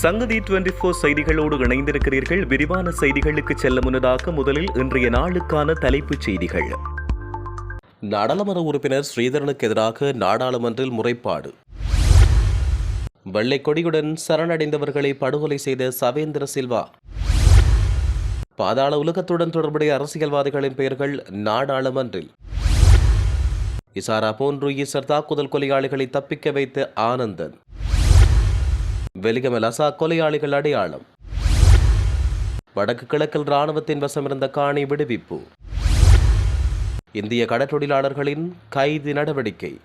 சங்கதி twenty four செய்திகளோடு இணைந்திருக்கிறீர்கள். விரிவான செய்திகளுக்கு செல்ல முன்னதாக முதலில் இன்றைய நாளுக்கான தலைப்புச் செய்திகள். நாடாளுமன்ற உறுப்பினர் ஸ்ரீதரனுக்கு எதிராக நாடாளுமன்றில் முறைப்பாடு. வெள்ளை கொடியுடன் சரணடைந்தவர்களை படுகொலை செய்த சவேந்திர சில்வா. பாதாள உலகத்துடன் தொடர்புடைய அரசியல்வாதிகளின் பெயர்கள் நாடாளுமன்றில். இசாரா போன்று ஈசர் தாக்குதல் கொலையாளிகளை தப்பிக்க வைத்த ஆனந்தன். வெலிகமலசா கொலையாளிகள் அடையாளம். வடக்கு கிழக்கில் ராணுவத்தின் வசமிருந்த காணி விடுவிப்பு. இந்திய கடற்றொழிலாளர்களின் கைது நடவடிக்கை.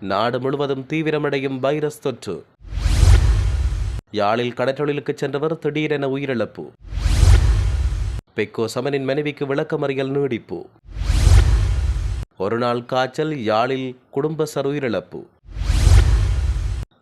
நாடு முழுவதும் தீவிரமடையும் வைரஸ் தொற்று. யாழில் கடற்றொழிலுக்கு சென்றவர் திடீரென உயிரிழப்பு. பெக்கோ சமனின் மனைவிக்கு விளக்கமறியல் நீடிப்பு. ஒருநாள் காய்ச்சல் யாழில் குடும்பசர் உயிரிழப்பு.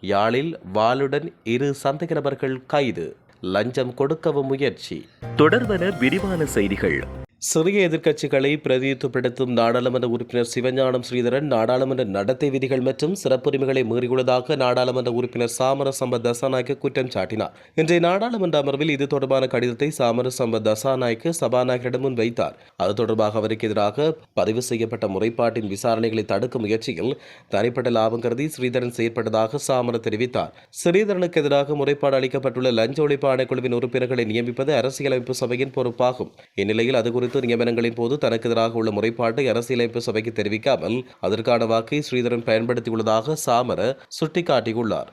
யாழில் வாளுடன் இரு சந்தேக நபர்கள் கைது. லஞ்சம் கொடுக்கவும் முயற்சி. தொடர்வன விரிவான செய்திகள். சிறிய எதிர்க்கட்சிகளை பிரதிநிதித்துவப்படுத்தும் நாடாளுமன்ற உறுப்பினர் சிவஞானம் ஸ்ரீதரன் நாடாளுமன்ற நடத்தை விதிகள் மற்றும் சிறப்புரிமைகளை மீறியுள்ளதாக நாடாளுமன்ற உறுப்பினர் சாமர சம்பத் தசாநாயக்க குற்றம் சாட்டினார். இன்றைய நாடாளுமன்ற அமர்வில் இது தொடர்பான கடிதத்தை சாமர சம்பத் தசாநாயக்க சபாநாயகரிடம் முன் வைத்தார் அது தொடர்பாக அவருக்கு எதிராக பதிவு செய்யப்பட்ட முறைப்பாட்டின் விசாரணைகளை தடுக்கும் முயற்சியில் தனிப்பட்ட லாபம் கருதி ஸ்ரீதரன் செயற்பட்டதாக சாமர தெரிவித்தார். ஸ்ரீதரனுக்கு எதிராக முறைப்பாடு அளிக்கப்பட்டுள்ள லஞ்ச ஒழிப்பு ஆணைக்குழுவின் உறுப்பினர்களை நியமிப்பது அரசியலமைப்பு சபையின் பொறுப்பாகும். இந்நிலையில் அது குறித்து நியமனங்களின் போது தனக்கு எதிராக உள்ள முறைப்பாட்டை அரசியலமைப்பு சபைக்கு தெரிவிக்காமல் அதற்கான வாக்கை ஸ்ரீதரன் பயன்படுத்தியுள்ளதாக சாமர சுட்டிக்காட்டியுள்ளார்.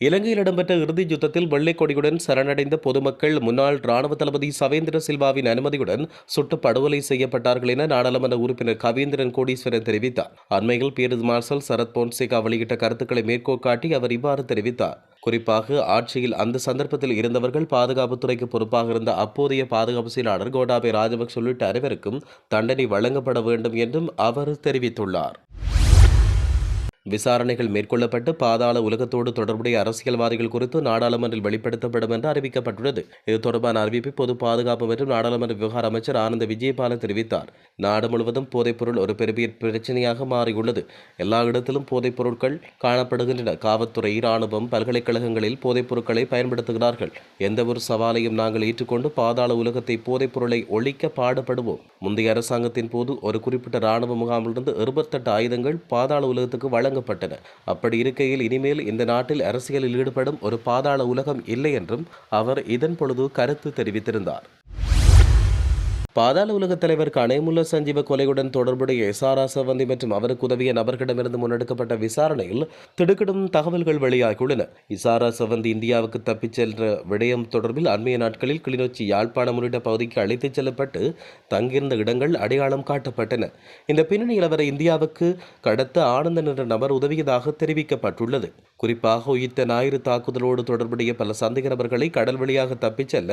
இலங்கையில் இடம்பெற்ற இறுதிச் யுத்தத்தில் வெள்ளை கொடியுடன் சரணடைந்த பொதுமக்கள் முன்னாள் ராணுவ தளபதி சவேந்திர சில்வாவின் அனுமதியுடன் சுட்டு படுகொலை செய்யப்பட்டார்கள் என நாடாளுமன்ற உறுப்பினர் கவீந்திரன் கோடீஸ்வரன் தெரிவித்தார். அண்மையில் பேரது மார்ஷல் சரத் போன்சேகா வெளியிட்ட கருத்துக்களை மேற்கோள் காட்டி அவர் இவ்வாறு தெரிவித்தார். குறிப்பாக ஆட்சியில் அந்த சந்தர்ப்பத்தில் இருந்தவர்கள் பாதுகாப்புத்துறைக்கு பொறுப்பாக இருந்த அப்போதைய பாதுகாப்பு செயலாளர் கோடாபே ராஜபக்ஷ உள்ளிட்ட அனைவருக்கும் தண்டனை வழங்கப்பட வேண்டும் என்றும் அவர் தெரிவித்துள்ளார். விசாரணைகள் மேற்கொள்ளப்பட்டு பாதாள உலகத்தோடு தொடர்புடைய அரசியல்வாதிகள் குறித்து நாடாளுமன்றில் வெளிப்படுத்தப்படும் என்று அறிவிக்கப்பட்டுள்ளது. இது தொடர்பான அறிவிப்பை பொது பாதுகாப்பு மற்றும் நாடாளுமன்ற விவகார அமைச்சர் ஆனந்த விஜயபாலன் தெரிவித்தார். நாடு முழுவதும் போதைப்பொருள் ஒரு பெரிய பிரச்சனையாக மாறியுள்ளது. எல்லா இடத்திலும் போதைப்பொருட்கள் காணப்படுகின்றன. காவல்துறை இராணுவம் பல்கலைக்கழகங்களில் போதைப்பொருட்களை பயன்படுத்துகிறார்கள். எந்த ஒரு சவாலையும் நாங்கள் ஏற்றுக்கொண்டு பாதாள உலகத்தை போதைப்பொருளை ஒழிக்க பாடுபடுவோம். முந்தைய அரசாங்கத்தின் போது ஒரு குறிப்பிட்ட இராணுவ முகாமிலிருந்து இருபத்தெட்டு ஆயுதங்கள் பாதாள உலகத்துக்கு தொடங்கப்பட்டன அப்படி இருக்கையில் இனிமேல் இந்த நாட்டில் அரசியலில் ஈடுபடும் ஒரு பாதாள உலகம் இல்லை என்றும் அவர் இதன் பொழுது கருத்து தெரிவித்திருந்தார். பாதாள உலக தலைவர் கனேமுல்ல சஞ்சீவ கொலையுடன் தொடர்புடைய எஸ்ஆரா சவந்தி மற்றும் அவருக்கு உதவிய நபர்களிடமிருந்து முன்னெடுக்கப்பட்ட விசாரணையில் திடுக்கிடும் தகவல்கள் வெளியாகியுள்ளன. இசாரா சவந்தி இந்தியாவுக்கு தப்பிச் சென்ற விடயம் தொடர்பில் அண்மைய நாட்களில் கிளிநொச்சி யாழ்ப்பாணம் உள்ளிட்ட பகுதிக்கு அழைத்துச் செல்லப்பட்டு தங்கியிருந்த இடங்கள் அடையாளம் காட்டப்பட்டன. இந்த பின்னணியில் அவரை இந்தியாவுக்கு கடத்த ஆனந்தன் என்ற நபர் உதவியதாக தெரிவிக்கப்பட்டுள்ளது. குறிப்பாக உயிர்த்த ஞாயிறு தாக்குதலோடு தொடர்புடைய பல சந்தேக நபர்களை கடல் வழியாக தப்பிச் செல்ல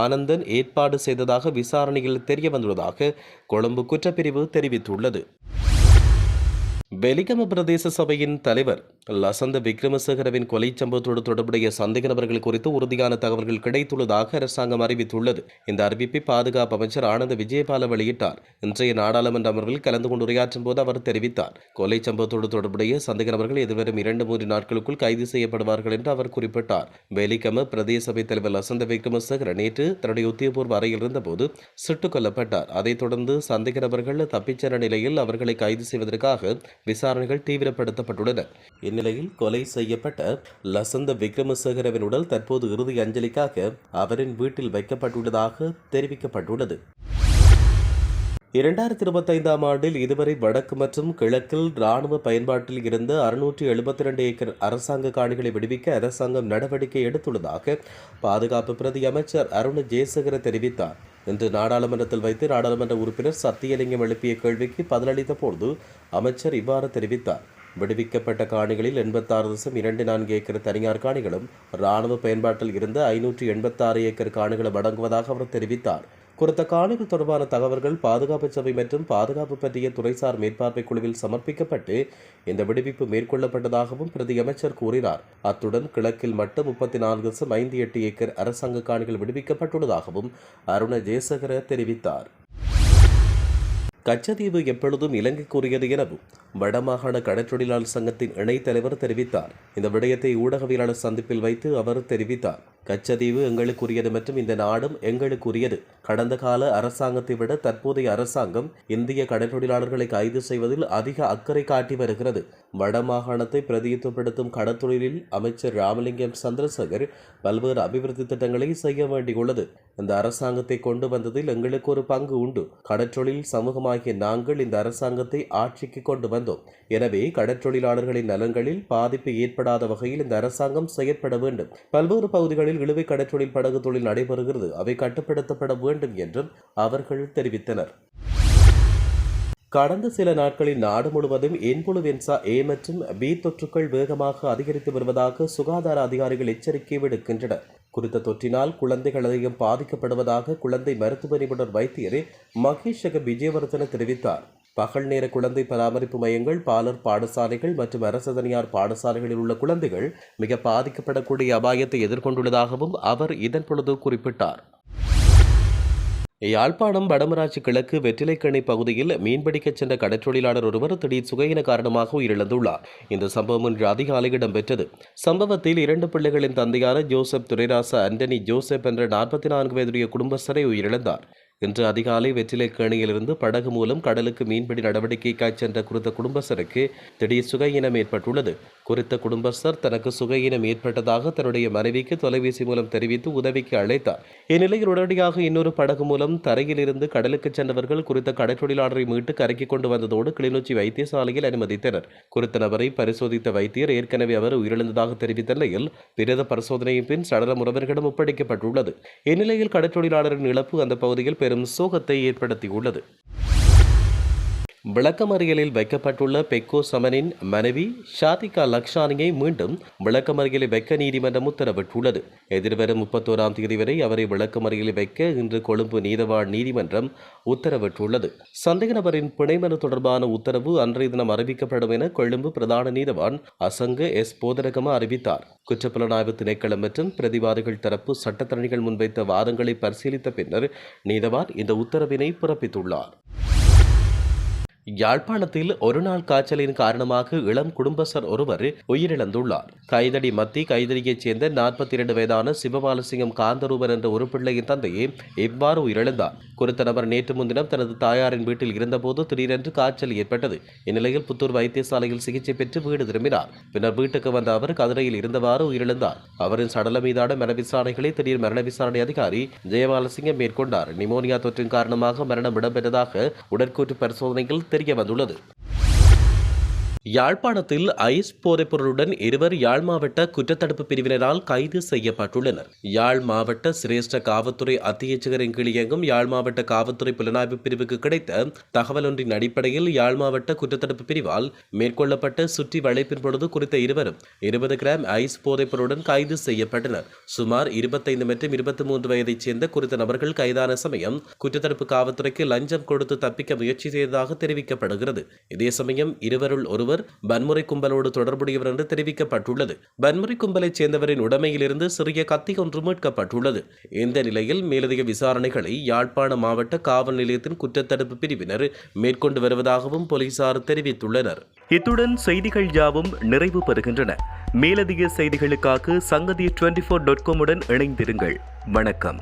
ஆனந்தன் ஏற்பாடு செய்ததாக விசாரணை விசாரணையில் தெரிய வந்துள்ளதாக கொழும்பு குற்றப்பிரிவு தெரிவித்துள்ளது. வெலிகம பிரதேச சபையின் தலைவர் லசந்த விக்ரமசேகரவின் கொலை சம்பவத்தோடு தொடர்புடைய சந்தேக நபர்கள் குறித்து உறுதியான தகவல்கள் கிடைத்துள்ளதாக அரசாங்கம் அறிவித்துள்ளது. இந்த அறிவிப்பை பாதுகாப்பு அமைச்சர் ஆனந்த விஜயபால வெளியிட்டார். இன்றைய நாடாளுமன்ற அமர்வில் கலந்து கொண்டு உரையாற்றும் போது அவர் தெரிவித்தார். கொலை சம்பவத்தோடு தொடர்புடைய சந்தேக நபர்கள் எதிர்வரும் இரண்டு மூன்று நாட்களுக்குள் கைது செய்யப்படுவார்கள் என்று அவர் குறிப்பிட்டார். வெலிகம பிரதேச சபை தலைவர் லசந்த விக்ரமசேகர நேற்று தன்னுடைய உத்தியபூர்வ அறையில் இருந்தபோது சுட்டுக் கொல்லப்பட்டார். அதைத் தொடர்ந்து சந்தேக நபர்கள் தப்பிச்சென்ற நிலையில் அவர்களை கைது செய்வதற்காக விசாரணைகள் தீவிரப்படுத்தப்பட்டுள்ளன. இந்நிலையில் கொலை செய்யப்பட்ட லசந்த விக்ரமசேகரவின் உடல் தற்போது இறுதி அஞ்சலிக்காக அவரின் வீட்டில் வைக்கப்பட்டுள்ளதாக தெரிவிக்கப்பட்டுள்ளது. இரண்டாயிரத்தி இருபத்தைந்தாம் ஆண்டில் இதுவரை வடக்கு மற்றும் கிழக்கில் ராணுவ பயன்பாட்டில் இருந்த அறுநூற்றி எழுபத்தி ரெண்டு ஏக்கர் அரசாங்க காணிகளை விடுவிக்க அரசாங்கம் நடவடிக்கை எடுத்துள்ளதாக பாதுகாப்பு பிரதி அமைச்சர் அருண் ஜெயசேகர தெரிவித்தார். இன்று நாடாளுமன்றத்தில் வைத்து நாடாளுமன்ற உறுப்பினர் சத்தியலிங்கம் எழுப்பிய கேள்விக்கு பதிலளித்த போது அமைச்சர் இவ்வாறு தெரிவித்தார். விடுவிக்கப்பட்ட காணிகளில் எண்பத்தாறு தசம் இரண்டு நான்கு ஏக்கர் தனியார் காணிகளும் இராணுவ பயன்பாட்டில் இருந்த ஐநூற்றி எண்பத்தாறு ஏக்கர் காணிகளும் அடங்குவதாக அவர் தெரிவித்தார். குறித்த காணிகள் தொடர்பான தகவல்கள் பாதுகாப்பு சபை மற்றும் பாதுகாப்பு பற்றிய துறைசார் மேற்பார்வை குழுவில் சமர்ப்பிக்கப்பட்டு இந்த விடுவிப்பு மேற்கொள்ளப்பட்டதாகவும் பிரதி அமைச்சர் கூறினார். அத்துடன் கிழக்கில் மட்டும் முப்பத்தி நான்கு தசம் ஐந்து எட்டு ஏக்கர் அரசாங்க காணிகள் விடுவிக்கப்பட்டுள்ளதாகவும் அருண ஜெயசகர தெரிவித்தார். கச்சதீவு எப்பொழுதும் இலங்கைக்குரியது எனவும் வடமாகாண கடற்றொழிலாளர் சங்கத்தின் இணைத் தலைவர் தெரிவித்தார். இந்த விடயத்தை ஊடகவியலாளர் சந்திப்பில் வைத்து அவர் தெரிவித்தார். கச்சதீவு எங்களுக்குரியது மற்றும் இந்த நாடும் எங்களுக்குரியது. கடந்த கால அரசாங்கத்தை விட தற்போதைய அரசாங்கம் இந்திய கடற்றொழிலாளர்களை கைது செய்வதில் அதிக அக்கறை காட்டி வருகிறது. வடமாகாணத்தை பிரதிநிதித்துவப்படுத்தும் கடற்தொழிலில் அமைச்சர் ராமலிங்கம் சந்திரசேகர் பல்வேறு அபிவிருத்தி திட்டங்களை செய்ய வேண்டியுள்ளது. இந்த அரசாங்கத்தை கொண்டு வந்ததில் எங்களுக்கு ஒரு பங்கு உண்டு. கடற்றொழில் சமூகமாகிய நாங்கள் இந்த அரசாங்கத்தை ஆட்சிக்கு கொண்டு வந்தோம். எனவே கடற்றொழிலாளர்களின் நலன்களில் பாதிப்பு ஏற்படாத வகையில் இந்த அரசாங்கம் செயற்பட வேண்டும். பல்வேறு பகுதிகளில் இழுவை கடற்றொழில் படகு தொழில் நடைபெறுகிறது. அவை கட்டுப்படுத்தப்பட வேண்டும் என்றும் அவர்கள் தெரிவித்தனர். கடந்த சில நாட்களில் நாடு முழுவதும் இன்புளுவென்சா ஏ மற்றும் பி தொற்றுக்கள் வேகமாக அதிகரித்து வருவதாக சுகாதார அதிகாரிகள் எச்சரிக்கை விடுக்கின்றனர். குறித்த தொற்றினால் குழந்தைகள் அதிகம் பாதிக்கப்படுவதாக குழந்தை மருத்துவ நிபுணர் வைத்தியரே மகேஷக விஜயவர்தன தெரிவித்தார். பகல் நேர குழந்தை பராமரிப்பு மையங்கள் பாலர் பாடசாலைகள் மற்றும் அரசு தனியார் பாடசாலைகளில் உள்ள குழந்தைகள் மிக பாதிக்கப்படக்கூடிய அபாயத்தை எதிர்கொண்டுள்ளதாகவும் அவர் இதன் பொழுது குறிப்பிட்டார். யாழ்ப்பாணம் வடமராட்சி கிழக்கு வெற்றிலைக்கணி பகுதியில் மீன்பிடிக்கச் சென்ற கடற்றொழிலாளர் ஒருவர் திடீர் சுகையின காரணமாக உயிரிழந்துள்ளார். இந்த சம்பவம் இன்று அதிகாலை இடம்பெற்றது. சம்பவத்தில் இரண்டு பிள்ளைகளின் தந்தையான ஜோசப் துரைராச அண்டனி ஜோசப் என்ற நாற்பத்தி நான்கு வயதுடைய குடும்பஸ்தரை உயிரிழந்தார். இன்று அதிகாலை வெற்றிலைக்கேணியிலிருந்து படகு மூலம் கடலுக்கு மீன்பிடி நடவடிக்கைக்காய் சென்ற குறித்த குடும்பஸ்தருக்கு திடீர் சுகையினம் ஏற்பட்டுள்ளது. குறித்த குடும்பஸ்தர் தனக்கு சுகையினம் ஏற்பட்டதாக தன்னுடைய மனைவிக்கு தொலைபேசி மூலம் தெரிவித்து உதவிக்கு அழைத்தார். இந்நிலையில் உடனடியாக இன்னொரு படகு மூலம் தரையில் இருந்து கடலுக்கு சென்றவர்கள் குறித்த கடற்றொழிலாளரை மீட்டு கரைக்கு கொண்டு வந்ததோடு கிளிநொச்சி வைத்தியசாலையில் அனுமதித்தனர். குறித்த நபரை பரிசோதித்த வைத்தியர் ஏற்கனவே அவர் உயிரிழந்ததாக தெரிவித்த நிலையில் பிரேத பரிசோதனையின் பின் சடலம் உறவர்களிடம் ஒப்படைக்கப்பட்டுள்ளது. இந்நிலையில் கடற்றொழிலாளரின் இழப்பு அந்த பகுதியில் பெரும் சோகத்தை ஏற்படுத்தியுள்ளது. விளக்கமறியலில் வைக்கப்பட்டுள்ள பெக்கோ சமனின் மனைவி ஷாதிகா லக்ஷானியை மீண்டும் விளக்கமறியலில் வைக்க நீதிமன்றம் உத்தரவிட்டுள்ளது. எதிர்வரும் முப்பத்தோராம் தேதி வரை அவரை விளக்கமறியலில் வைக்க இன்று கொழும்பு நீதவான் நீதிமன்றம் உத்தரவிட்டுள்ளது. சந்தேக நபரின் பிணைமனு தொடர்பான உத்தரவு அன்றைய தினம் அறிவிக்கப்படும் என கொழும்பு பிரதான நீதவான் அசங்க எஸ். போதரகம அறிவித்தார். குற்றப்புலனாய்வு திணைக்களம் மற்றும் பிரதிவாதிகள் தரப்பு சட்டத்தரணிகள் முன்வைத்த வாதங்களை பரிசீலித்த பின்னர் நீதவான் இந்த உத்தரவினை பிறப்பித்துள்ளார். யாழ்ப்பாணத்தில் ஒருநாள் காய்ச்சலின் காரணமாக இளம் குடும்பஸ்தர் ஒருவர் உயிரிழந்துள்ளார். கைதடி மத்தி கைதடியைச் சேர்ந்த நாற்பத்தி இரண்டு வயதான சிவபாலசிங்கம் காந்தரூபன் என்ற ஒரு பிள்ளையின் தந்தையே இவ்வாறு உயிரிழந்தார். குறித்த நபர் நேற்று முன்தினம் தனது தாயாரின் வீட்டில் இருந்தபோது திடீரென்று காய்ச்சல் ஏற்பட்டது. இந்நிலையில் புத்தூர் வைத்தியசாலையில் சிகிச்சை பெற்று வீடு திரும்பினார். பின்னர் வீட்டுக்கு வந்த அவர் கதிரையில் இருந்தவாறு உயிரிழந்தார். அவரின் சடலம் மீதான மரண விசாரணைகளை திடீர் மரண விசாரணை அதிகாரி ஜெயபாலசிங்கம் மேற்கொண்டார். நிமோனியா தொற்றின் காரணமாக மரணம் இடம்பெற்றதாக உடற்கூற்று பரிசோதனையில் தெரிய வந்துள்ளது. யாழ்ப்பாணத்தில் ஐஸ் போதைப்பொருளுடன் இருவர் யாழ் மாவட்ட குற்றத்தடுப்பு பிரிவினரால் கைது செய்யப்பட்டுள்ளனர். யாழ் மாவட்ட சிரேஷ்ட காவல்துறை அத்தியட்சகரின் கீழ் இயங்கும் யாழ் மாவட்ட காவல்துறை புலனாய்வு பிரிவுக்கு கிடைத்த தகவல் ஒன்றின் அடிப்படையில் யாழ் மாவட்ட குற்றத்தடுப்பு பிரிவால் மேற்கொள்ளப்பட்ட சுற்றி வளைப்பின் பொழுது குறித்த இருவரும் இருபது கிராம் ஐஸ் போதைப்பொருளுடன் கைது செய்யப்பட்டனர். சுமார் இருபத்தைந்து மற்றும் இருபத்தி மூன்று வயதைச் சேர்ந்த குறித்த நபர்கள் கைதான சமயம் குற்றத்தடுப்பு காவல்துறைக்கு லஞ்சம் கொடுத்து தப்பிக்க முயற்சி செய்ததாக தெரிவிக்கப்படுகிறது. இதே சமயம் இருவருள் ஒருவர் ஒருவர் வன்முறை கும்பலோடு தொடர்புடையவர் என்று தெரிவிக்கப்பட்டுள்ளது. வன்முறை கும்பலைச் சேர்ந்தவரின் உடைமையிலிருந்து சிறிய கத்தி ஒன்று மீட்கப்பட்டுள்ளது. இந்த நிலையில் மேலதிக விசாரணைகளை யாழ்ப்பாண மாவட்ட காவல் நிலையத்தின் குற்றத்தடுப்பு பிரிவினர் மேற்கொண்டு வருவதாகவும் போலீசார் தெரிவித்துள்ளனர். இத்துடன் செய்திகள் யாவும் நிறைவு பெறுகின்றன. மேலதிக செய்திகளுக்காக சங்கதி டுவெண்டி ஃபோர் டாட் காமுடன் இணைந்திருங்கள். வணக்கம்.